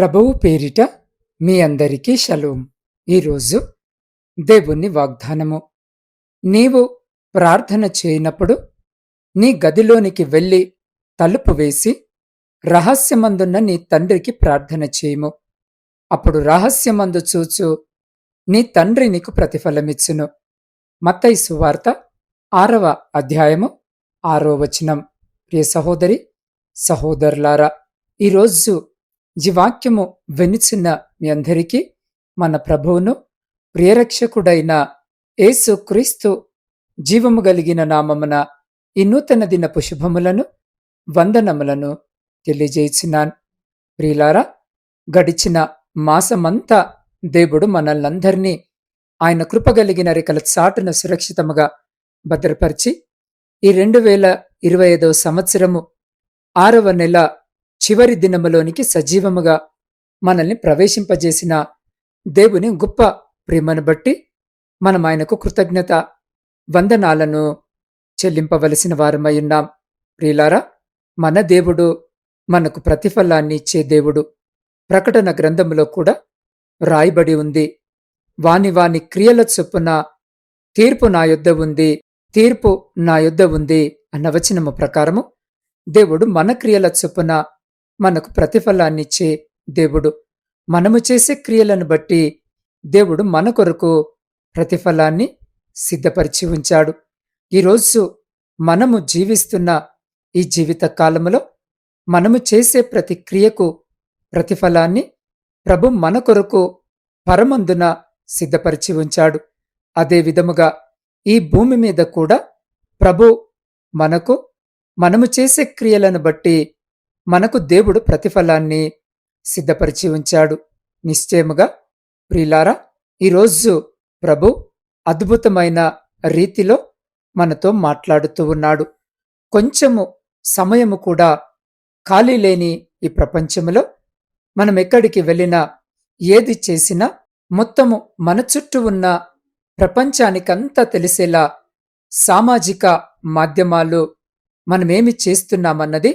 ప్రభువు పేరిట మీ అందరికీ షలోం. ఈరోజు దేవుని వాగ్దానము. నీవు ప్రార్థన చేయనప్పుడు నీ గదిలోనికి వెళ్ళి తలుపు వేసి రహస్యమందున్న నీ తండ్రికి ప్రార్థన చేయము. అప్పుడు రహస్యమందు చూచు నీ తండ్రి నీకు ప్రతిఫలమిచ్చును. మత్తయి సువార్త ఆరవ అధ్యాయము ఆరో వచనం. ప్రియ సహోదరి సహోదరులారా ఈరోజు ఈ వాక్యము వెనుచున్న మీ అందరికీ మన ప్రభువును ప్రియరక్షకుడైన యేసు క్రీస్తు జీవము కలిగిన నామమున ఈ నూతన దినపు శుభములను వందనములను తెలియజేయుచున్నాను ప్రియులారా గడిచిన మాసమంతా దేవుడు మనల్నందరినీ ఆయన కృపగలిగిన రెక్కల చాటున సురక్షితముగా భద్రపరిచి ఈ రెండు వేల ఇరవై ఐదవ సంవత్సరము ఆరవ నెల చివరి దినములోనికి సజీవముగా మనల్ని ప్రవేశింపజేసిన దేవుని గొప్ప ప్రేమను బట్టి మనం ఆయనకు కృతజ్ఞత వందనాలను చెల్లింపవలసిన వారమై ఉన్నాం. ప్రియులారా మన దేవుడు మనకు ప్రతిఫలాన్ని ఇచ్చే దేవుడు. ప్రకటన గ్రంథములో కూడా రాయబడి ఉంది. వాని వాని క్రియల చొప్పున తీర్పు నా యొద్ద ఉంది తీర్పు నా యొద్ద ఉంది అన్న వచనము ప్రకారము దేవుడు మన క్రియల చొప్పున మనకు ప్రతిఫలాన్నిచ్చే దేవుడు. మనము చేసే క్రియలను బట్టి దేవుడు మన కొరకు ప్రతిఫలాన్ని సిద్ధపరిచి ఉంచాడు. ఈరోజు మనము జీవిస్తున్న ఈ జీవిత కాలములో మనము చేసే ప్రతి క్రియకు ప్రతిఫలాన్ని ప్రభు మన కొరకు పరమందున సిద్ధపరిచి ఉంచాడు. అదే విధముగా ఈ భూమి మీద కూడా ప్రభు మనకు మనము చేసే క్రియలను బట్టి మనకు దేవుడు ప్రతిఫలాన్ని సిద్ధపరిచి ఉంచాడు. నిశ్చయముగా ప్రియులారా ఈరోజు ప్రభు అద్భుతమైన రీతిలో మనతో మాట్లాడుతూ ఉన్నాడు. కొంచెము సమయము కూడా ఖాళీ లేని ఈ ప్రపంచంలో మనం ఎక్కడికి వెళ్ళినా ఏది చేసినా మొత్తము మన చుట్టూ ఉన్న ప్రపంచానికంతా తెలిసేలా సామాజిక మాధ్యమాలు మనమేమి చేస్తున్నామన్నది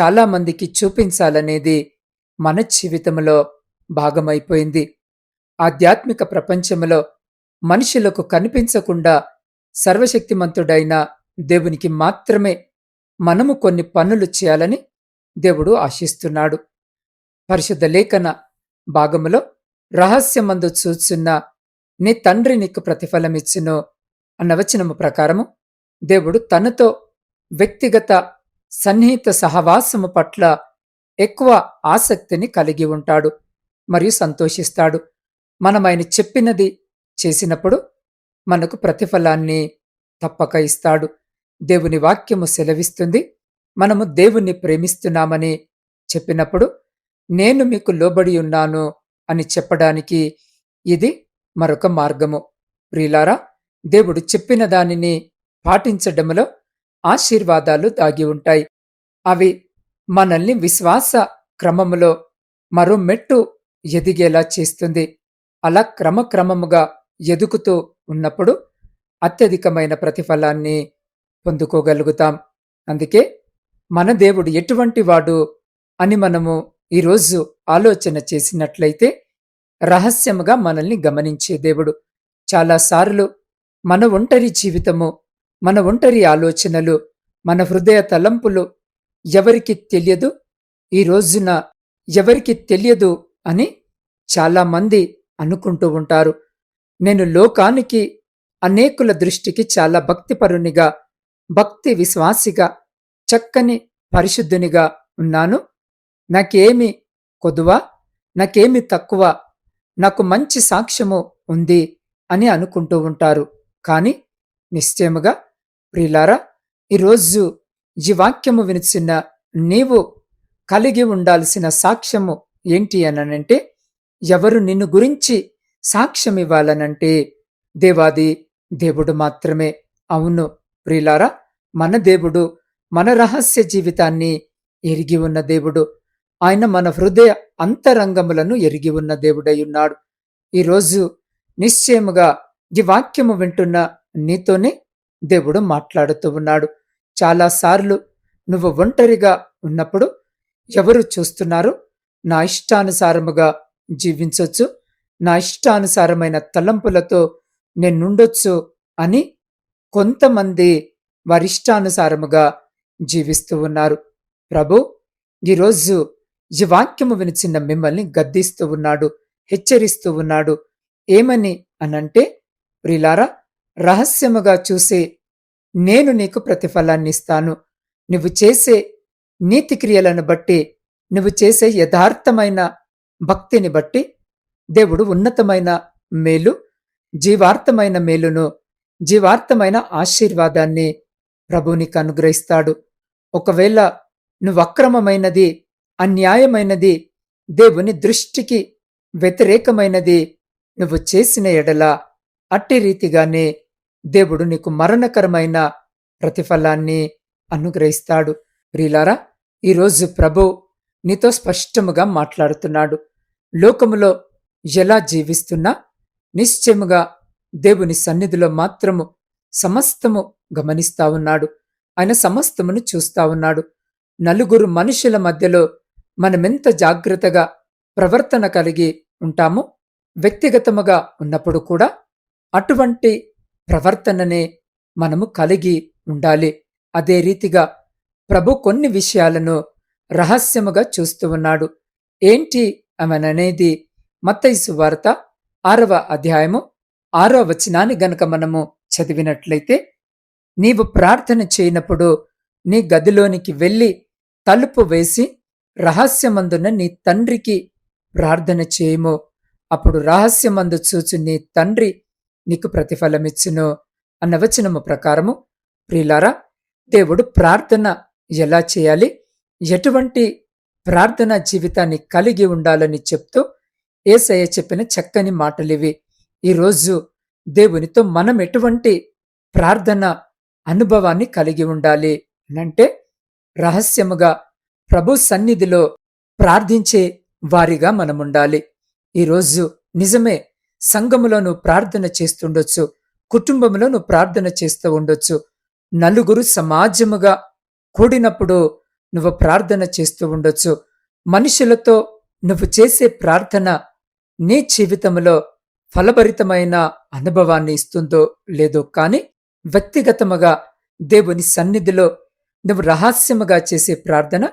చాలామందికి చూపించాలనేది మన జీవితంలో భాగమైపోయింది. ఆధ్యాత్మిక ప్రపంచంలో మనుషులకు కనిపించకుండా సర్వశక్తిమంతుడైన దేవునికి మాత్రమే మనము కొన్ని పనులు చేయాలని దేవుడు ఆశిస్తున్నాడు. పరిశుద్ధ లేఖన భాగములో రహస్యమందు చూచున్న నీ తండ్రి నీకు ప్రతిఫలమిచ్చును అన్న వచనము ప్రకారము దేవుడు తనతో వ్యక్తిగత సన్నిహిత సహవాసము పట్ల ఎక్కువ ఆసక్తిని కలిగి ఉంటాడు మరియు సంతోషిస్తాడు. మనం ఆయన చెప్పినది చేసినప్పుడు మనకు ప్రతిఫలాన్ని తప్పక ఇస్తాడు. దేవుని వాక్యము సెలవిస్తుంది. మనము దేవుణ్ణి ప్రేమిస్తున్నామని చెప్పినప్పుడు నేను మీకు లోబడి ఉన్నాను అని చెప్పడానికి ఇది మరొక మార్గము. ప్రియులారా దేవుడు చెప్పిన దానిని పాటించడంలో ఆశీర్వాదాలు దాగి ఉంటాయి. అవి మనల్ని విశ్వాస క్రమములో మరో మెట్టు ఎదిగేలా చేస్తుంది. అలా క్రమక్రమముగా ఎదుగుతూ ఉన్నప్పుడు అత్యధికమైన ప్రతిఫలాన్ని పొందుకోగలుగుతాం. అందుకే మన దేవుడు ఎటువంటి వాడు అని మనము ఈరోజు ఆలోచన చేసినట్లయితే రహస్యముగా మనల్ని గమనించే దేవుడు. చాలాసార్లు మన ఒంటరి జీవితము మన ఒంటరి ఆలోచనలు మన హృదయ తలంపులు ఎవరికి తెలియదు? ఈ రోజున ఎవరికి తెలియదు అని చాలామంది అనుకుంటూ ఉంటారు. నేను లోకానికి అనేకుల దృష్టికి చాలా భక్తిపరునిగా భక్తి విశ్వాసిగా చక్కని పరిశుద్ధునిగా ఉన్నాను. నాకేమి కొదువా నాకేమి తక్కువ నాకు మంచి సాక్ష్యము ఉంది అని అనుకుంటూ ఉంటారు. కానీ నిశ్చయముగా ప్రియులారా ఈరోజు ఈ వాక్యము వినిచిన నీవు కలిగి ఉండాల్సిన సాక్ష్యము ఏంటి అనంటే ఎవరు నిన్ను గురించి సాక్ష్యం ఇవ్వాలనంటే దేవాది దేవుడు మాత్రమే. అవును ప్రియులారా మన దేవుడు మన రహస్య జీవితాన్ని ఎరిగి ఉన్న దేవుడు. ఆయన మన హృదయ అంతరంగములను ఎరిగి ఉన్న దేవుడై ఉన్నాడు. ఈరోజు నిశ్చయముగా ఈ వాక్యము వింటున్న నీతోనే దేవుడు మాట్లాడుతూ ఉన్నాడు. చాలాసార్లు నువ్వు ఒంటరిగా ఉన్నప్పుడు ఎవరు చూస్తున్నారు? నా ఇష్టానుసారముగా జీవించవచ్చు నా ఇష్టానుసారమైన తలంపులతో నేనుండొచ్చు అని కొంతమంది వారిష్టానుసారముగా జీవిస్తూ ఉన్నారు. ప్రభు ఈరోజు ఈ వాక్యము వినిచిన్న మిమ్మల్ని గద్దిస్తూ ఉన్నాడు హెచ్చరిస్తూ ఉన్నాడు. ఏమని అనంటే ప్రిలారా రహస్యముగా చూసే నేను నీకు ప్రతిఫలాన్ని ఇస్తాను నువ్వు చేసే నీతి క్రియలను బట్టి నువ్వు చేసే యథార్థమైన భక్తిని బట్టి దేవుడు ఉన్నతమైన మేలు జీవార్థమైన మేలును జీవార్థమైన ఆశీర్వాదాన్ని ప్రభు నీకు అనుగ్రహిస్తాడు. ఒకవేళ నువ్వు అక్రమమైనది అన్యాయమైనది దేవుని దృష్టికి వ్యతిరేకమైనది నువ్వు చేసిన ఎడల అట్టి రీతిగానే దేవుడు నీకు మరణకరమైన ప్రతిఫలాన్ని అనుగ్రహిస్తాడు. ప్రియులారా ఈరోజు ప్రభు నీతో స్పష్టముగా మాట్లాడుతున్నాడు. లోకములో ఎలా జీవిస్తున్నా నిశ్చయముగా దేవుని సన్నిధిలో మాత్రము సమస్తము గమనిస్తా ఉన్నాడు. ఆయన సమస్తమును చూస్తా ఉన్నాడు. నలుగురు మనుషుల మధ్యలో మనమెంత జాగ్రత్తగా ప్రవర్తన కలిగి ఉంటామో? వ్యక్తిగతముగా ఉన్నప్పుడు కూడా అటువంటి ప్రవర్తననే మనము కలిగి ఉండాలి. అదే రీతిగా ప్రభు కొన్ని విషయాలను రహస్యముగా చూస్తూ ఉన్నాడు. ఏంటి అవననేది మత్తైసు వార్త ఆరవ అధ్యాయము ఆరవ వచనాన్ని గనక మనము చదివినట్లయితే నీవు ప్రార్థన చేయనప్పుడు నీ గదిలోనికి వెళ్ళి తలుపు వేసి రహస్యమందున నీ తండ్రికి ప్రార్థన చేయము. అప్పుడు రహస్యమందు చూచు నీ తండ్రి నీకు ప్రతిఫలమిచ్చును అన్న వచనము ప్రకారము. ప్రియులారా దేవుడు ప్రార్థన ఎలా చేయాలి? ఎటువంటి ప్రార్థన జీవితాన్ని కలిగి ఉండాలని చెప్తూ ఏసయ్య చెప్పిన చక్కని మాటలివి. ఈరోజు దేవునితో మనం ఎటువంటి ప్రార్థన అనుభవాన్ని కలిగి ఉండాలి అంటే రహస్యముగా ప్రభు సన్నిధిలో ప్రార్థించే వారిగా మనముండాలి. ఈరోజు నిజమే సంఘములోను ప్రార్థన చేస్తుండొచ్చు కుటుంబంలోను ప్రార్థన చేస్తూ ఉండొచ్చు. నలుగురు సమాజముగా కూడినప్పుడు నువ్వు ప్రార్థన చేస్తూ ఉండొచ్చు. మనుషులతో నువ్వు చేసే ప్రార్థన నీ జీవితంలో ఫలభరితమైన అనుభవాన్ని ఇస్తుందో లేదో కాని వ్యక్తిగతముగా దేవుని సన్నిధిలో నువ్వు రహస్యముగా చేసే ప్రార్థన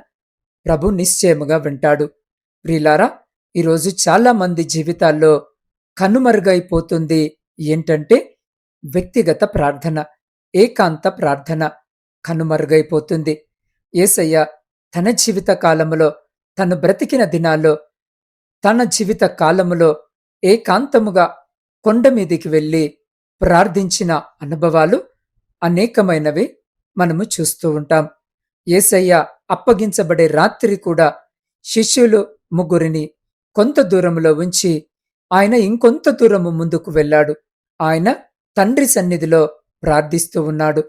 ప్రభు నిశ్చయముగా వింటాడు. ప్రిలారా ఈరోజు చాలా మంది జీవితాల్లో కనుమరుగైపోతుంది. ఏంటంటే వ్యక్తిగత ప్రార్థన ఏకాంత ప్రార్థన కనుమరుగైపోతుంది. ఏసయ్య తన జీవిత కాలములో తను బ్రతికిన దినాల్లో తన జీవిత కాలములో ఏకాంతముగా కొండ మీదికి వెళ్ళి ప్రార్థించిన అనుభవాలు అనేకమైనవి మనము చూస్తూ ఉంటాం. ఏసయ్య అప్పగించబడే రాత్రి కూడా శిష్యులు ముగ్గురిని కొంత దూరంలో ఉంచి ఆయన ఇంకొంత దూరము ముందుకు వెళ్ళాడు. ఆయన తండ్రి సన్నిధిలో ప్రార్థిస్తూ ఉన్నాడు.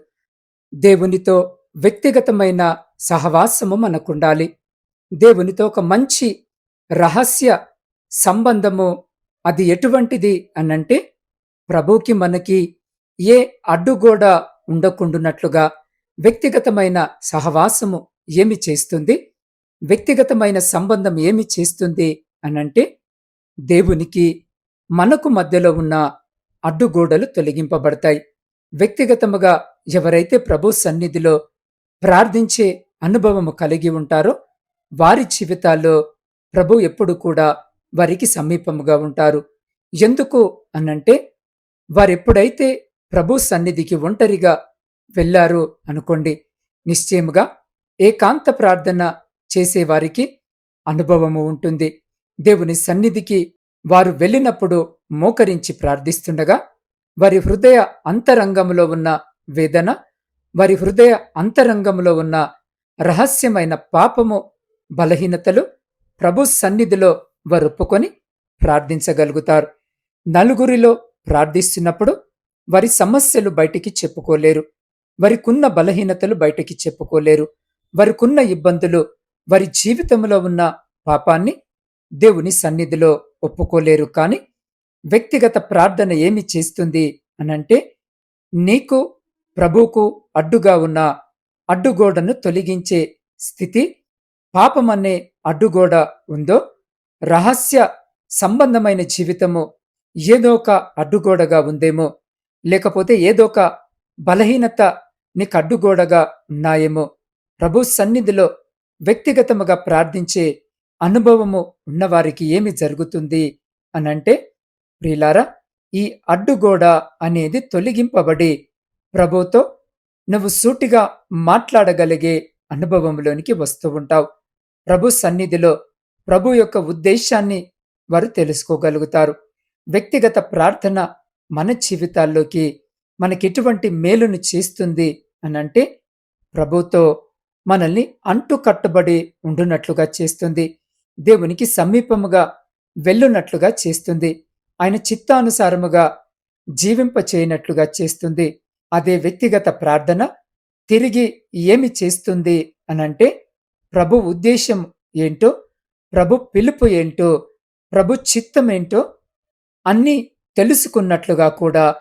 దేవునితో వ్యక్తిగతమైన సహవాసము మనకుండాలి. దేవునితో ఒక మంచి రహస్య సంబంధము అది ఎటువంటిది అనంటే ప్రభుకి మనకి ఏ అడ్డుగోడ ఉండకుండునట్లుగా వ్యక్తిగతమైన సహవాసము ఏమి చేస్తుంది? వ్యక్తిగతమైన సంబంధం ఏమి చేస్తుంది అనంటే దేవునికి మనకు మధ్యలో ఉన్న అడ్డుగోడలు తొలగింపబడతాయి. వ్యక్తిగతముగా ఎవరైతే ప్రభు సన్నిధిలో ప్రార్థించే అనుభవము కలిగి ఉంటారో వారి జీవితాల్లో ప్రభు ఎప్పుడు కూడా వారికి సమీపముగా ఉంటారు. ఎందుకు అనంటే వారెప్పుడైతే ప్రభు సన్నిధికి ఒంటరిగా వెళ్ళారు అనుకోండి నిశ్చయముగా ఏకాంత ప్రార్థన చేసేవారికి అనుభవము ఉంటుంది. దేవుని సన్నిధికి వారు వెళ్ళినప్పుడు మోకరించి ప్రార్థిస్తుండగా వారి హృదయ అంతరంగంలో ఉన్న వేదన వారి హృదయ అంతరంగంలో ఉన్న రహస్యమైన పాపము బలహీనతలు ప్రభు సన్నిధిలో వారు ఒప్పుకొని ప్రార్థించగలుగుతారు. నలుగురిలో ప్రార్థిస్తున్నప్పుడు వారి సమస్యలు బయటికి చెప్పుకోలేరు. వారికున్న బలహీనతలు బయటికి చెప్పుకోలేరు. వారికున్న ఇబ్బందులు వారి జీవితంలో ఉన్న పాపాన్ని దేవుని సన్నిధిలో ఒప్పుకోలేరు కాని వ్యక్తిగత ప్రార్థన ఏమి చేస్తుంది అనంటే నీకు ప్రభువుకు అడ్డుగా ఉన్న అడ్డుగోడను తొలగించే స్థితి పాపమనే అడ్డుగోడ ఉందో రహస్య సంబంధమైన జీవితము ఏదో ఒక అడ్డుగోడగా ఉందేమో లేకపోతే ఏదో ఒక బలహీనత నీకు అడ్డుగోడగా ఉన్నాయేమో ప్రభు సన్నిధిలో వ్యక్తిగతముగా ప్రార్థించే అనుభవము ఉన్నవారికి ఏమి జరుగుతుంది అనంటే ప్రియులారా ఈ అడ్డుగోడ అనేది తొలగింపబడి ప్రభుతో నువ్వు సూటిగా మాట్లాడగలిగే అనుభవంలోనికి వస్తూ ఉంటావు. ప్రభు సన్నిధిలో ప్రభు యొక్క ఉద్దేశాన్ని వారు తెలుసుకోగలుగుతారు. వ్యక్తిగత ప్రార్థన మన జీవితాల్లోకి మనకెటువంటి మేలును చేస్తుంది అనంటే ప్రభుతో మనల్ని అంటు కట్టుబడి ఉండునట్లుగా చేస్తుంది. దేవునికి సమీపముగా వెళ్ళునట్లుగా చేస్తుంది. ఆయన చిత్తానుసారముగా జీవింపచేయనట్లుగా చేస్తుంది. అదే వ్యక్తిగత ప్రార్థన తిరిగి ఏమి చేస్తుంది అనంటే ప్రభు ఉద్దేశం ఏంటో ప్రభు పిలుపు ఏంటో ప్రభు చిత్తం ఏంటో అన్నీ తెలుసుకున్నట్లుగా కూడా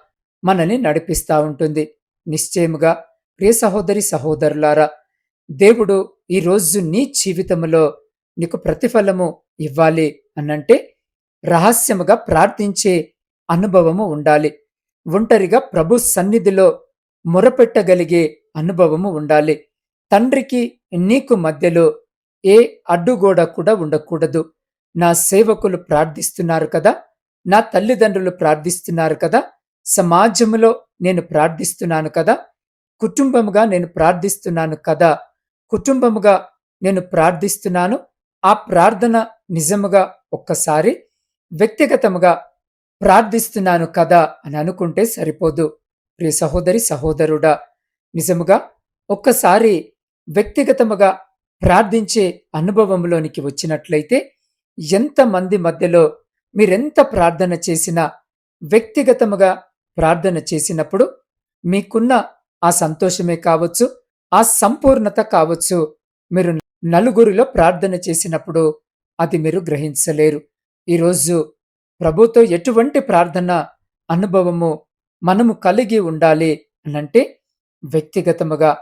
మనల్ని నడిపిస్తూ ఉంటుంది. నిశ్చయముగా ప్రియ సహోదరి సహోదరులారా దేవుడు ఈరోజు నీ జీవితంలో నీకు ప్రతిఫలము ఇవ్వాలి అనంటే రహస్యముగా ప్రార్థించే అనుభవము ఉండాలి. ఒంటరిగా ప్రభు సన్నిధిలో మొరపెట్టగలిగే అనుభవము ఉండాలి. తండ్రికి నీకు మధ్యలో ఏ అడ్డుగోడ కూడా ఉండకూడదు. నా సేవకులు ప్రార్థిస్తున్నారు కదా నా తల్లిదండ్రులు ప్రార్థిస్తున్నారు కదా సమాజంలో నేను ప్రార్థిస్తున్నాను కదా కుటుంబముగా నేను ప్రార్థిస్తున్నాను కదా కుటుంబముగా నేను ప్రార్థిస్తున్నాను ఆ ప్రార్థన నిజముగా ఒక్కసారి వ్యక్తిగతముగా ప్రార్థిస్తున్నాను కదా అని అనుకుంటే సరిపోదు. ప్రియ సహోదరి సహోదరుడా నిజముగా ఒక్కసారి వ్యక్తిగతముగా ప్రార్థించే అనుభవంలోనికి వచ్చినట్లయితే ఎంతమంది మధ్యలో మీరెంత ప్రార్థన చేసినా వ్యక్తిగతముగా ప్రార్థన చేసినప్పుడు మీకున్న ఆ సంతోషమే కావచ్చు ఆ సంపూర్ణత కావచ్చు. మీరు నలుగురిలో ప్రార్థన చేసినప్పుడు అది మీరు గ్రహించలేరు. ఈరోజు ప్రభుతో ఎటువంటి ప్రార్థన అనుభవము మనము కలిగి ఉండాలి అనంటే వ్యక్తిగతముగా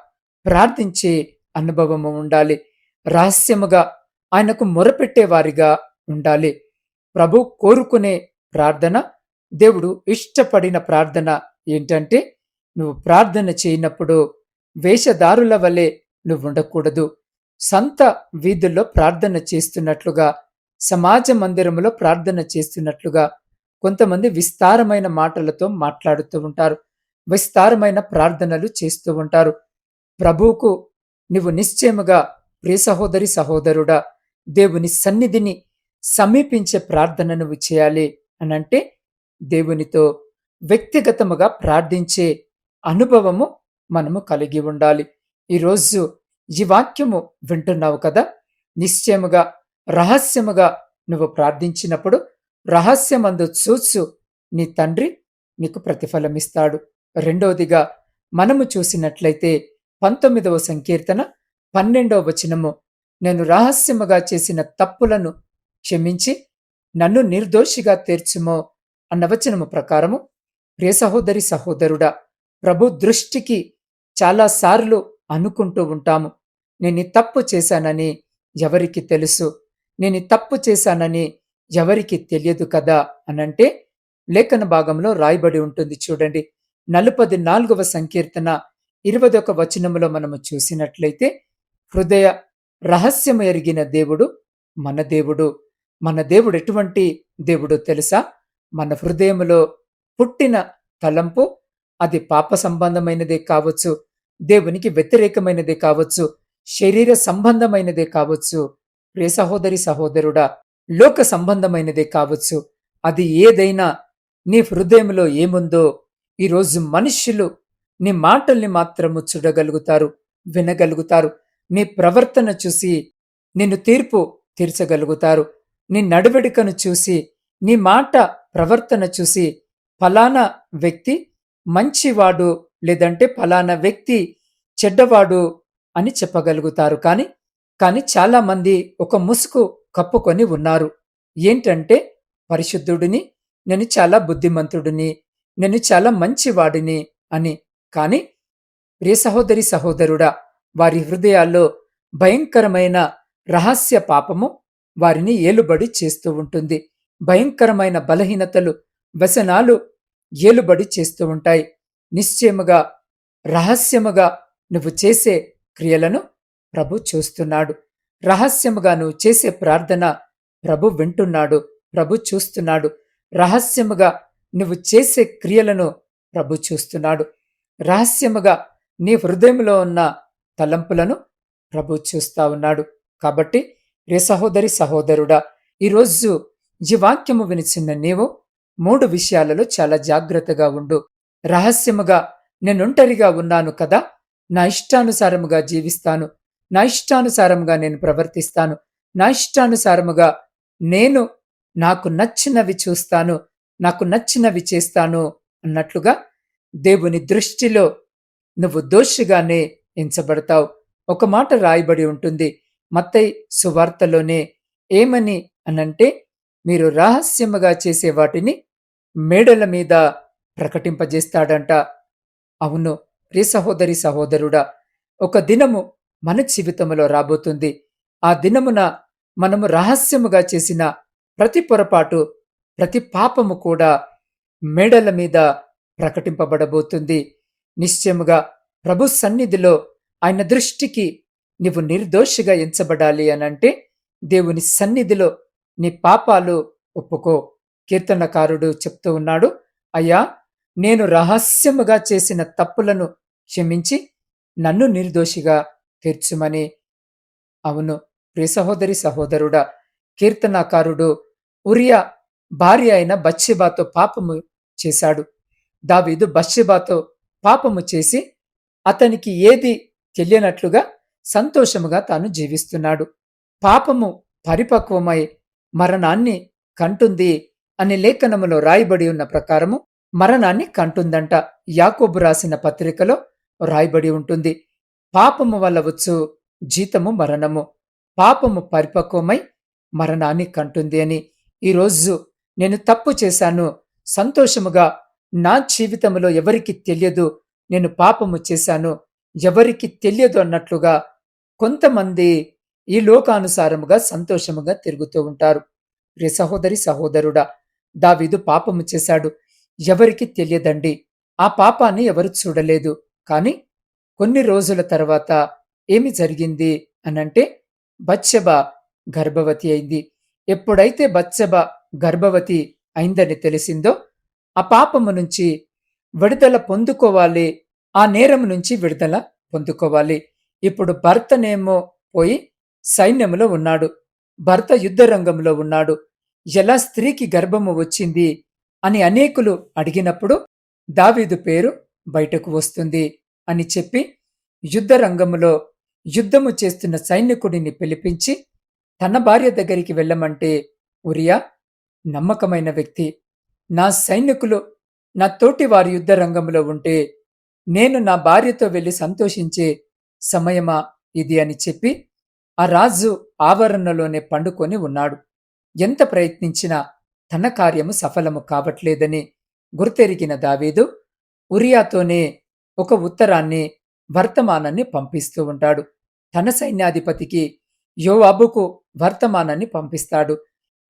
ప్రార్థించే అనుభవము ఉండాలి. రహస్యముగా ఆయనకు మొరపెట్టేవారిగా ఉండాలి. ప్రభు కోరుకునే ప్రార్థన దేవుడు ఇష్టపడిన ప్రార్థన ఏంటంటే నువ్వు ప్రార్థన చేయనప్పుడు వేషధారుల వలె నువ్వు ఉండకూడదు సంత వీధుల్లో ప్రార్థన చేస్తున్నట్లుగా సమాజ మందిరములో ప్రార్థన చేస్తున్నట్లుగా కొంతమంది విస్తారమైన మాటలతో మాట్లాడుతూ ఉంటారు. విస్తారమైన ప్రార్థనలు చేస్తూ ఉంటారు. ప్రభువుకు నీవు నిశ్చయముగా ప్రియ సహోదరి సహోదరుడా దేవుని సన్నిధిని సమీపించే ప్రార్థన నువ్వు చేయాలి అనంటే దేవునితో వ్యక్తిగతముగా ప్రార్థించే అనుభవము మనము కలిగి ఉండాలి. ఈరోజు ఈ వాక్యము వింటున్నావు కదా? నిశ్చయముగా రహస్యముగా నువ్వు ప్రార్థించినప్పుడు రహస్యమందు చూచు నీ తండ్రి నీకు ప్రతిఫలమిస్తాడు. రెండవదిగా మనము చూసినట్లయితే పంతొమ్మిదవ సంకీర్తన పన్నెండవ వచనము నేను రహస్యముగా చేసిన తప్పులను క్షమించి నన్ను నిర్దోషిగా తీర్చుమో అన్న వచనము ప్రకారము ప్రియ సహోదరి సహోదరుడా ప్రభు దృష్టికి చాలాసార్లు అనుకుంటూ ఉంటాము. నేను తప్పు చేశానని ఎవరికి తెలుసు? నేను తప్పు చేశానని ఎవరికి తెలియదు కదా? అనంటే లేఖన భాగంలో రాయబడి ఉంటుంది చూడండి. నలుపది నాలుగవ సంకీర్తన ఇరవదొక వచనములో మనము చూసినట్లయితే హృదయ రహస్యం ఎరిగిన దేవుడు మన దేవుడు. మన దేవుడు ఎటువంటి దేవుడు తెలుసా? మన హృదయంలో పుట్టిన తలంపు అది పాప సంబంధమైనదే కావచ్చు. దేవునికి వ్యతిరేకమైనదే కావచ్చు. శరీర సంబంధమైనదే కావచ్చు. ప్రియ సహోదరి సహోదరుడా లోక సంబంధమైనదే కావచ్చు. అది ఏదైనా నీ హృదయంలో ఏముందో ఈరోజు మనుష్యులు నీ మాటల్ని మాత్రము చూడగలుగుతారు వినగలుగుతారు. నీ ప్రవర్తన చూసి నిన్ను తీర్పు తీర్చగలుగుతారు. నీ నడవడికను చూసి నీ మాట ప్రవర్తన చూసి ఫలానా వ్యక్తి మంచివాడు లేదంటే ఫలానా వ్యక్తి చెడ్డవాడు అని చెప్పగలుగుతారు. కానీ కానీ చాలామంది ఒక ముసుగు కప్పుకొని ఉన్నారు. ఏంటంటే పరిశుద్ధుడిని నేను చాలా బుద్ధిమంతుడిని నేను చాలా మంచివాడిని అని. కానీ ప్రియ సహోదరి సహోదరుడా వారి హృదయాల్లో భయంకరమైన రహస్య పాపము వారిని ఏలుబడి చేస్తూ ఉంటుంది. భయంకరమైన బలహీనతలు వ్యసనాలు ఏలుబడి చేస్తూ ఉంటాయి. నిశ్చయముగా రహస్యముగా నువ్వు చేసే క్రియలను ప్రభు చూస్తున్నాడు. రహస్యముగా నువ్వు చేసే ప్రార్థన ప్రభు వింటున్నాడు ప్రభు చూస్తున్నాడు. రహస్యముగా నువ్వు చేసే క్రియలను ప్రభు చూస్తున్నాడు. రహస్యముగా నీ హృదయంలో ఉన్న తలంపులను ప్రభు చూస్తా ఉన్నాడు. కాబట్టి రే సహోదరి సహోదరుడా ఈరోజు ఈ వాక్యము వినిచిన్న నీవు మూడు విషయాలలో చాలా జాగ్రత్తగా ఉండు. రహస్యముగా నేనుంటరిగా ఉన్నాను కదా నా ఇష్టానుసారముగా జీవిస్తాను. నా ఇష్టానుసారముగా నేను ప్రవర్తిస్తాను. నా ఇష్టానుసారముగా నేను నాకు నచ్చినవి చూస్తాను. నాకు నచ్చినవి చేస్తాను అన్నట్లుగా దేవుని దృష్టిలో నువ్వు దోషిగానే ఎంచబడతావు. ఒక మాట రాయబడి ఉంటుంది. మత్తై సువార్తలోనే ఏమని అనంటే మీరు రహస్యముగా చేసే వాటిని మేడల మీద ప్రకటింపజేస్తాడంట. అవును ప్రియ సహోదరి సహోదరుడా ఒక దినము మన జీవితంలో రాబోతుంది. ఆ దినమున మనము రహస్యముగా చేసిన ప్రతి పొరపాటు ప్రతి పాపము కూడా మేడల మీద ప్రకటింపబడబోతుంది. నిశ్చయముగా ప్రభు సన్నిధిలో ఆయన దృష్టికి నీవు నిర్దోషిగా ఎంచబడాలి అనంటే దేవుని సన్నిధిలో నీ పాపాలు ఒప్పుకో. కీర్తనకారుడు చెప్తూ ఉన్నాడు అయ్యా నేను రహస్యముగా చేసిన తప్పులను క్షమించి నన్ను నిర్దోషిగా తీర్చుమని. అవును ప్రియ సహోదరి సహోదరుడా కీర్తనాకారుడు ఉరియా భార్య అయిన బత్షెబాతో పాపము చేశాడు. దావీదు బత్షెబాతో పాపము చేసి అతనికి ఏది తెలియనట్లుగా సంతోషముగా తాను జీవిస్తున్నాడు. పాపము పరిపక్వమై మరణాన్ని కంటుంది అనే లేఖనములో రాయబడి ఉన్న ప్రకారము మరణాన్ని కంటుందంట. యాకోబు రాసిన పత్రికలో రాయబడి ఉంటుంది. పాపము వల్ల వచ్చు జీతము మరణము. పాపము పరిపక్వమై మరణాన్ని కంటుంది అని. ఈరోజు నేను తప్పు చేశాను. సంతోషముగా నా జీవితంలో ఎవరికి తెలియదు. నేను పాపము చేశాను. ఎవరికి తెలియదు అన్నట్లుగా కొంతమంది ఈ లోకానుసారముగా సంతోషముగా తిరుగుతూ ఉంటారు. రే సహోదరి సహోదరుడా దావీదు పాపము చేశాడు. ఎవరికి తెలియదండి. ఆ పాపాన్ని ఎవరు చూడలేదు. కాని కొన్ని రోజుల తర్వాత ఏమి జరిగింది అనంటే బచ్చబ గర్భవతి అయింది. ఎప్పుడైతే బచ్చబ గర్భవతి అయిందని తెలిసిందో ఆ పాపము నుంచి విడుదల పొందుకోవాలి. ఆ నేరం నుంచి విడుదల పొందుకోవాలి. ఇప్పుడు భర్తనేమో పోయి సైన్యములో ఉన్నాడు. భర్త యుద్ధ రంగంలో ఉన్నాడు. ఎలా స్త్రీకి గర్భము వచ్చింది అని అనేకులు అడిగినప్పుడు దావీదు పేరు బయటకు వస్తుంది అని చెప్పి యుద్ధ రంగములో యుద్ధము చేస్తున్న సైనికుడిని పిలిపించి తన భార్య దగ్గరికి వెళ్ళమంటే ఉరియా నమ్మకమైన వ్యక్తి. నా సైనికులు నా తోటి వారి యుద్ధ రంగంలో ఉంటే నేను నా భార్యతో వెళ్ళి సంతోషించే సమయమా ఇది? అని చెప్పి ఆ రాజు ఆవరణలోనే పండుకొని ఉన్నాడు. ఎంత ప్రయత్నించినా తన కార్యము సఫలము కావట్లేదని గుర్తెరిగిన దావీదు ఉరియాతోనే ఒక ఉత్తరాన్ని వర్తమానాన్ని పంపిస్తూ ఉంటాడు. తన సైన్యాధిపతికి యోవాబుకు వర్తమానాన్ని పంపిస్తాడు.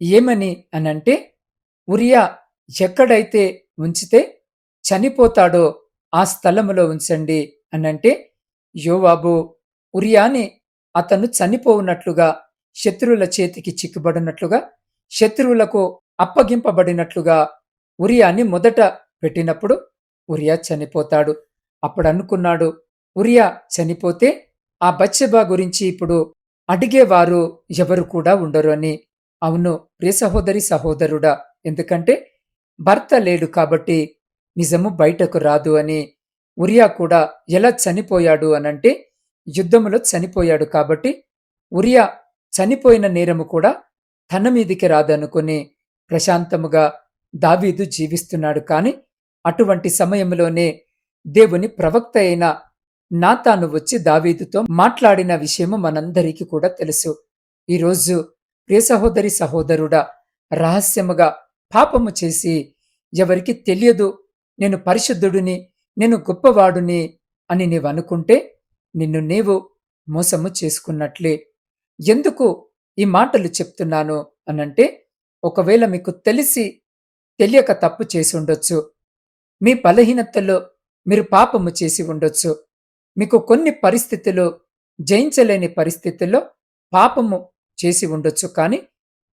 ఏమని అనంటే ఉరియా ఎక్కడైతే ఉంచితే చనిపోతాడో ఆ స్థలములో ఉంచండి అనంటే యోవాబు ఉరియాని అతను చనిపోవునట్లుగా శత్రువుల చేతికి చిక్కుబడినట్లుగా శత్రువులకు అప్పగింపబడినట్లుగా ఉరియాని మొదట పెట్టినప్పుడు ఉరియా చనిపోతాడు. అప్పుడు అనుకున్నాడు ఉరియా చనిపోతే ఆ బచ్చబా గురించి ఇప్పుడు అడిగేవారు ఎవరు కూడా ఉండరు అని. అవును ప్రియ సహోదరి సహోదరుడా ఎందుకంటే భర్త లేడు కాబట్టి నిజము బయటకు రాదు అని. ఉరియా కూడా ఎలా చనిపోయాడు అనంటే యుద్ధములో చనిపోయాడు కాబట్టి ఉరియా చనిపోయిన నేరము కూడా తన మీదికి రాదనుకుని ప్రశాంతముగా దావీదు జీవిస్తున్నాడు. కాని అటువంటి సమయంలోనే దేవుని ప్రవక్త అయిన నాతాను వచ్చి దావీదుతో మాట్లాడిన విషయము మనందరికీ కూడా తెలుసు. ఈరోజు ప్రియ సహోదరి సహోదరుడా రహస్యముగా పాపము చేసి ఎవరికి తెలియదు నేను పరిశుద్ధుడిని నేను గొప్పవాడుని అని నీవు అనుకుంటే నిన్ను నీవు మోసము చేసుకున్నట్లే. ఎందుకు ఈ మాటలు చెప్తున్నాను అనంటే ఒకవేళ మీకు తెలిసి తెలియక తప్పు చేసి ఉండొచ్చు. మీ బలహీనతలో మీరు పాపము చేసి ఉండొచ్చు. మీకు కొన్ని పరిస్థితులు జయించలేని పరిస్థితుల్లో పాపము చేసి ఉండొచ్చు. కానీ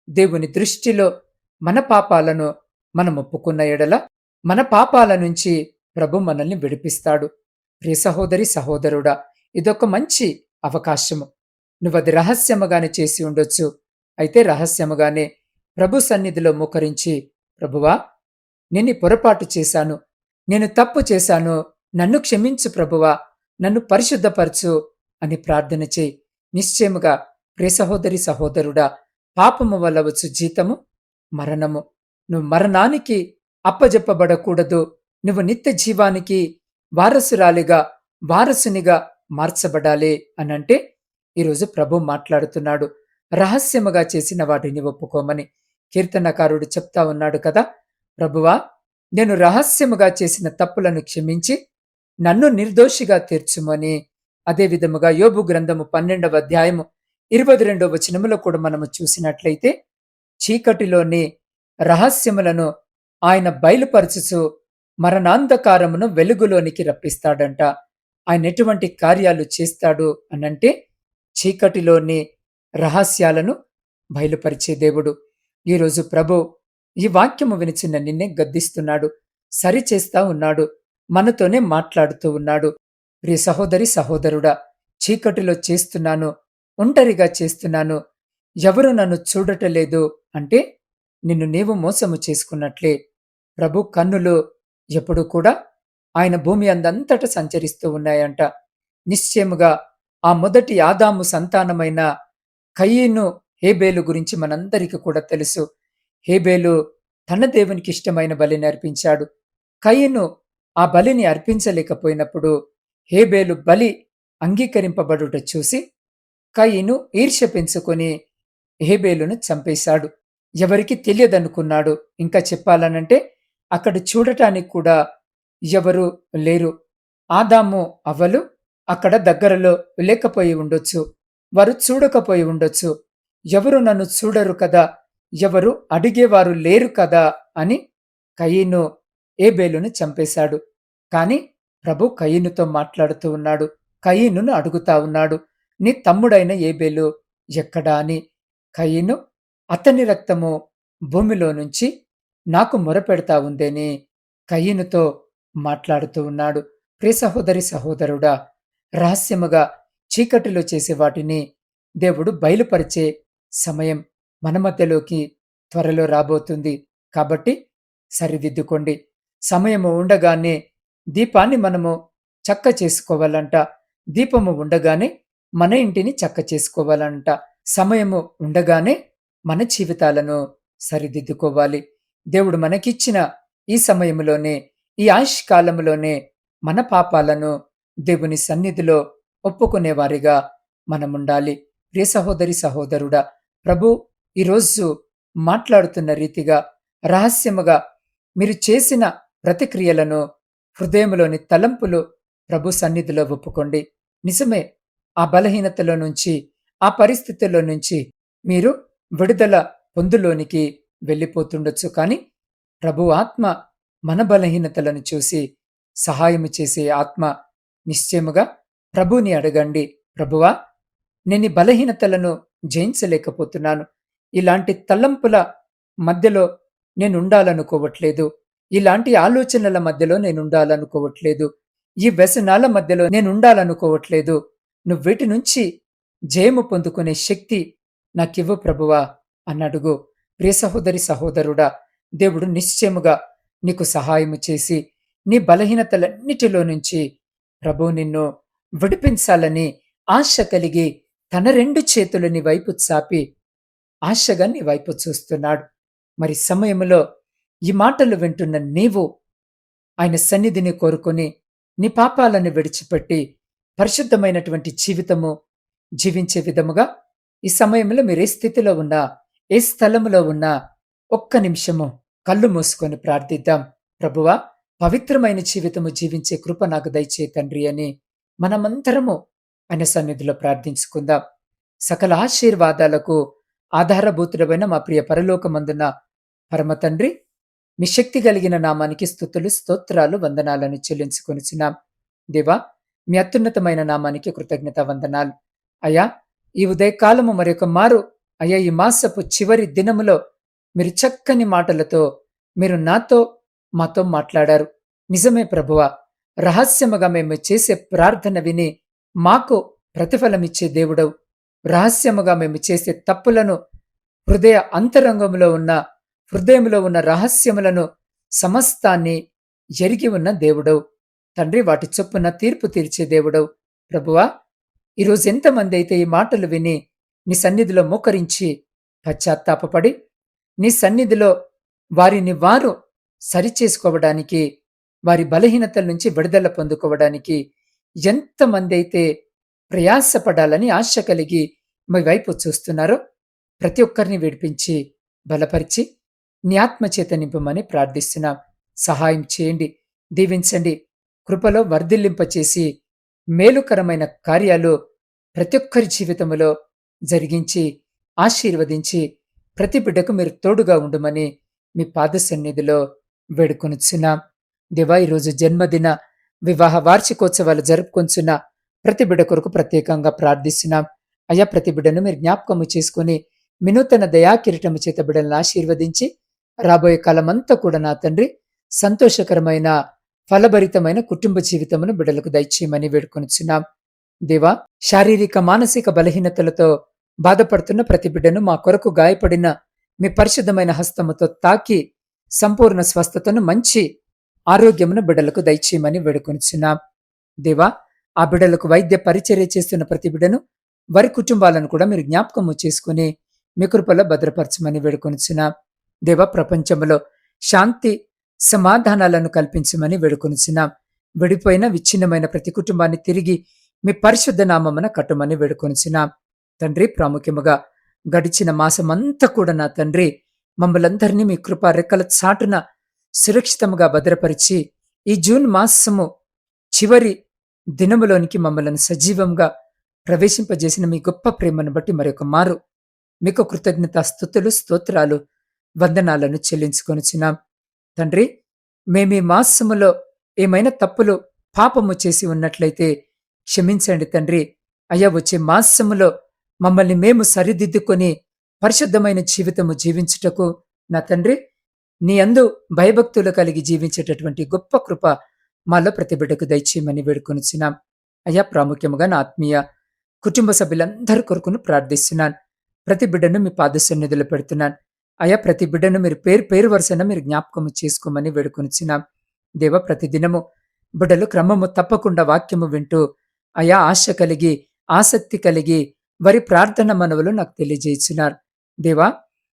దేవుని దృష్టిలో మన పాపాలను మనం ఒప్పుకున్న ఎడల మన పాపాల నుంచి ప్రభు మనల్ని విడిపిస్తాడు. ప్రియ సహోదరి సహోదరుడా ఇదొక మంచి అవకాశము. నువ్వది రహస్యముగానే చేసి ఉండొచ్చు. అయితే రహస్యముగానే ప్రభు సన్నిధిలో మోకరించి ప్రభువా నేను పొరపాటు చేశాను. నేను తప్పు చేశాను. నన్ను క్షమించు ప్రభువా. నన్ను పరిశుద్ధపరచు అని ప్రార్థన చేయి. నిశ్చయముగా ప్రియ సహోదరి సహోదరుడా పాపము వల్ల వచ్చు జీతము మరణము. నువ్వు మరణానికి అప్పజెప్పబడకూడదు. నువ్వు నిత్య జీవానికి వారసురాలిగా వారసునిగా మార్చబడాలి అనంటే ఈరోజు ప్రభు మాట్లాడుతున్నాడు. రహస్యముగా చేసిన వాటిని ఒప్పుకోమని కీర్తనకారుడు చెప్తా ఉన్నాడు కదా. ప్రభువా నేను రహస్యముగా చేసిన తప్పులను క్షమించి నన్ను నిర్దోషిగా తీర్చుమని అదే విధముగా యోబు గ్రంథము పన్నెండవ అధ్యాయము ఇరవై రెండవ వచనములో కూడా మనము చూసినట్లయితే చీకటిలోని రహస్యములను ఆయన బయలుపరచుచు మరణాంధకారమును వెలుగులోనికి రప్పిస్తాడంట. ఆయన ఎటువంటి కార్యాలు చేస్తాడు అనంటే చీకటిలోని రహస్యాలను బయలుపరిచే దేవుడు. ఈరోజు ప్రభు ఈ వాక్యము వినిచిన నిన్నే గద్దిస్తున్నాడు సరిచేస్తా ఉన్నాడు మనతోనే మాట్లాడుతూ ఉన్నాడు. ప్రియ సహోదరి సహోదరుడా చీకటిలో చేస్తున్నాను ఒంటరిగా చేస్తున్నాను ఎవరు నన్ను చూడటలేదు అంటే నిన్ను నీవు మోసము చేసుకున్నట్లే. ప్రభు కన్నులు ఎప్పుడు కూడా ఆయన భూమి అందంతట సంచరిస్తూ ఉన్నాయంట. నిశ్చయముగా ఆ మొదటి ఆదాము సంతానమైన కయ్యను హేబేలు గురించి మనందరికీ కూడా తెలుసు. హేబేలు తన దేవునికి ఇష్టమైన బలిని అర్పించాడు. కయ్యను ఆ బలిని అర్పించలేకపోయినప్పుడు హేబేలు బలి అంగీకరింపబడుట చూసి కయ్యను ఈర్ష్య పెంచుకొని హేబేలును చంపేశాడు. ఎవరికి తెలియదనుకున్నాడు. ఇంకా చెప్పాలనంటే అక్కడ చూడటానికి కూడా ఎవరు లేరు. ఆదాము అవ్వలు అక్కడ దగ్గరలో లేకపోయి ఉండొచ్చు. వారు చూడకపోయి ఉండొచ్చు. ఎవరు నన్ను చూడరు కదా? ఎవరు అడిగేవారు లేరు కదా అని కయీను ఏబేలును చంపేశాడు. కాని ప్రభు కయీనుతో మాట్లాడుతూ ఉన్నాడు. కయీనును అడుగుతా ఉన్నాడు. నీ తమ్ముడైన ఏబేలు ఎక్కడా అని. కయీను అతని రక్తము భూమిలో నుంచి నాకు మొరపెడతా ఉందేని కయ్యనుతో మాట్లాడుతూ ఉన్నాడు. ప్రియ సహోదరి సహోదరుడా రహస్యముగా చీకటిలో చేసే వాటిని దేవుడు బయలుపరిచే సమయం మన మధ్యలోకి త్వరలో రాబోతుంది. కాబట్టి సరిదిద్దుకోండి. సమయము ఉండగానే దీపాన్ని మనము చక్క చేసుకోవాలంట. దీపము ఉండగానే మన ఇంటిని చక్క చేసుకోవాలంట. సమయము ఉండగానే మన జీవితాలను సరిదిద్దుకోవాలి. దేవుడు మనకిచ్చిన ఈ సమయంలోనే ఈ ఆయుష్ కాలంలోనే మన పాపాలను దేవుని సన్నిధిలో ఒప్పుకునేవారిగా మనముండాలి. ప్రియ సహోదరి సహోదరుడా ప్రభు ఈరోజు మాట్లాడుతున్న రీతిగా రహస్యముగా మీరు చేసిన ప్రతిక్రియలను హృదయంలోని తలంపులు ప్రభు సన్నిధిలో ఒప్పుకోండి. నిజమే ఆ బలహీనతలో నుంచి ఆ పరిస్థితుల్లో నుంచి మీరు విడుదల పొందులోనికి వెళ్ళిపోతుండొచ్చు. కానీ ప్రభు ఆత్మ మన బలహీనతలను చూసి సహాయము చేసే ఆత్మ నిశ్చయముగా ప్రభుని అడగండి. ప్రభువా నేను బలహీనతలను జయించలేకపోతున్నాను. ఇలాంటి తలంపుల మధ్యలో నేను ఉండాలనుకోవట్లేదు ఇలాంటి ఆలోచనల మధ్యలో నేను ఉండాలనుకోవట్లేదు ఈ వ్యసనాల మధ్యలో నేను ఉండాలనుకోవట్లేదు నువ్వు వీటి నుంచి జయము పొందుకునే శక్తి నాకివ్వు ప్రభువా అన్నడుగు ప్రియ సహోదరి సహోదరుడా దేవుడు నిశ్చయముగా నీకు సహాయము చేసి నీ బలహీనతలన్నిటిలో నుంచి ప్రభు నిన్ను విడిపించాలని ఆశ కలిగి తన రెండు చేతులని వైపు చాపి ఆశగా నీ వైపు చూస్తున్నాడు. మరి సమయంలో ఈ మాటలు వింటున్న నీవు ఆయన సన్నిధిని కోరుకొని నీ పాపాలను విడిచిపెట్టి పరిశుద్ధమైనటువంటి జీవితము జీవించే విధముగా ఈ సమయంలో మీరు ఏ స్థితిలో ఉన్నా ఏ స్థలములో ఉన్నా ఒక్క నిమిషము కళ్ళు మూసుకొని ప్రార్థిద్దాం. ప్రభువా పవిత్రమైన జీవితము జీవించే కృప నాకు దయచే తండ్రి అని మనమంతరము ఆయన సన్నిధిలో ప్రార్థించుకుందాం. సకల ఆశీర్వాదాలకు ఆధారభూతుడమైన మా ప్రియ పరలోకమందున పరమతండ్రి మీ శక్తి కలిగిన నామానికి స్థుతులు స్తోత్రాలు వందనాలను చెల్లించుకొనిచున్నాం. దేవా మీ అత్యున్నతమైన నామానికి కృతజ్ఞత వందనాలు. అయ్యా ఈ ఉదయకాలము మరొక మారు. అయ్యా ఈ మాసపు చివరి దినములో మీరు చక్కని మాటలతో మీరు నాతో మాతో మాట్లాడారు. నిజమే ప్రభువ రహస్యముగా మేము చేసే ప్రార్థన విని మాకు ప్రతిఫలమిచ్చే దేవుడవు. రహస్యముగా మేము చేసే తప్పులను హృదయ అంతరంగంలో ఉన్న హృదయంలో ఉన్న రహస్యములను సమస్తాన్ని ఎరిగి ఉన్న దేవుడవు. తండ్రి వాటి చొప్పున తీర్పు తీర్చే దేవుడవు. ప్రభువా ఈరోజు ఎంతమంది అయితే ఈ మాటలు విని నీ సన్నిధిలో మోకరించి పశ్చాత్తాపపడి నీ సన్నిధిలో వారిని వారు సరిచేసుకోవడానికి వారి బలహీనతల నుంచి విడుదల పొందుకోవడానికి ఎంతమంది అయితే ప్రయాసపడాలని ఆశ కలిగి మీ వైపు చూస్తున్నారో. ప్రతి ఒక్కరిని విడిపించి బలపరిచి నీ ఆత్మచేత నింపమని ప్రార్థిస్తున్నాం. సహాయం చేయండి దీవించండి కృపలో వర్ధిల్లింపచేసి మేలుకరమైన కార్యాలు ప్రతి ఒక్కరి జీవితంలో జరిగించి ఆశీర్వదించి ప్రతి బిడ్డకు మీరు తోడుగా ఉండమని మీ పాద సన్నిధిలో వేడుకొనుచున్నాం. దేవా ఈరోజు జన్మదిన వివాహ వార్షికోత్సవాలు జరుపుకొంచున్న ప్రతి బిడ్డ కొరకు ప్రత్యేకంగా ప్రార్థిస్తున్నాం. అయ్యా ప్రతి బిడ్డను మీరు జ్ఞాపకము చేసుకుని వినూతన దయాకిరీటము చేత బిడ్డలను ఆశీర్వదించి రాబోయే కాలమంతా కూడా నా తండ్రి సంతోషకరమైన ఫలభరితమైన కుటుంబ జీవితమును బిడ్డలకు దయచేయమని వేడుకొనిచున్నాం. దేవా శారీరక మానసిక బలహీనతలతో బాధపడుతున్న ప్రతి బిడ్డను మా కొరకు గాయపడిన మీ పరిశుద్ధమైన హస్తముతో తాకి సంపూర్ణ స్వస్థతను మంచి ఆరోగ్యమును బిడ్డలకు దయచేయమని వేడుకొనిచున్నాం. దేవా ఆ బిడ్డలకు వైద్య పరిచర్య చేస్తున్న ప్రతి బిడ్డను వారి కుటుంబాలను కూడా మీరు జ్ఞాపకము చేసుకుని మీ కృపలో భద్రపరచమని వేడుకొనిచున్నాం దేవ ప్రపంచంలో శాంతి సమాధానాలను కల్పించమని వేడుకొనిచున్నాం విడిపోయిన విచ్ఛిన్నమైన ప్రతి కుటుంబాన్ని తిరిగి మీ పరిశుద్ధ నామమున కట్టమని వేడుకొనిచున్నాం తండ్రి ప్రాముఖ్యముగా గడిచిన మాసమంతా కూడా నా తండ్రి మమ్మలందరినీ మీ కృప రెక్కల చాటున సురక్షితముగా భద్రపరిచి ఈ జూన్ మాసము చివరి దినములోనికి మమ్మలను సజీవంగా ప్రవేశింపజేసిన మీ గొప్ప ప్రేమను బట్టి మరొక మారు. మీకు కృతజ్ఞత స్థుతులు స్తోత్రాలు వందనాలను చెల్లించుకొనిచున్నాం. తండ్రి మేమీ మాసములో ఏమైనా తప్పులు పాపము చేసి ఉన్నట్లయితే క్షమించండి తండ్రి. అయ్యా వచ్చే మాసములో మమ్మల్ని మేము సరిదిద్దుకొని పరిశుద్ధమైన జీవితము జీవించుటకు నా తండ్రి నీ అందు భయభక్తులు కలిగి జీవించేటటువంటి గొప్ప కృప మాలో ప్రతి బిడ్డకు దయచేయమని వేడుకొనిచ్చినాం అయ్యా ప్రాముఖ్యముగా నా ఆత్మీయ కుటుంబ సభ్యులందరి కొరకును ప్రార్థిస్తున్నాను. ప్రతి బిడ్డను మీ పాద సన్నిధిలో పెడుతున్నాను. అయా ప్రతి బిడ్డను మీరు పేరు పేరు వరుసన మీరు జ్ఞాపకం చేసుకోమని వేడుకొనిచున్నాం. దేవ ప్రతిదినము బిడ్డలు క్రమము తప్పకుండా వాక్యము వింటూ అయా ఆశ కలిగి ఆసక్తి కలిగి వారి ప్రార్థన మనవులు నాకు తెలియజేయించినారు దేవా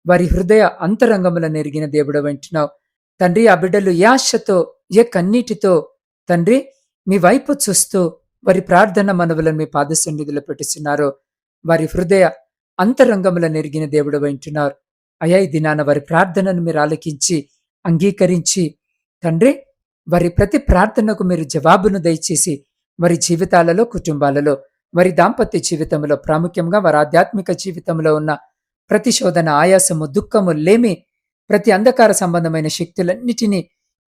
వారి హృదయ అంతరంగముల నెరిగిన దేవుడు వింటున్నావు తండ్రి ఆ బిడ్డలు ఏ ఆశతో ఏ కన్నీటితో తండ్రి మీ వైపు చూస్తూ వారి ప్రార్థన మనవులను మీ పాద సన్నిధిలో పెట్టుచున్నారో వారి హృదయ అంతరంగముల నెరిగిన దేవుడు వింటున్నారు అయా ఈ దినాన వారి ప్రార్థనను మీరు ఆలకించి అంగీకరించి తండ్రి వారి ప్రతి ప్రార్థనకు మీరు జవాబును దయచేసి వారి జీవితాలలో కుటుంబాలలో వారి దాంపత్య జీవితంలో ప్రాముఖ్యంగా వారి ఆధ్యాత్మిక జీవితంలో ఉన్న ప్రతి శోధన ఆయాసము దుఃఖము లేమి ప్రతి అంధకార సంబంధమైన శక్తులన్నిటినీ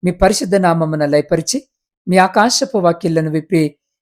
మీ పరిశుద్ధ నామమున లయపరిచి మీ ఆకాశపు వాక్యలను విప్పి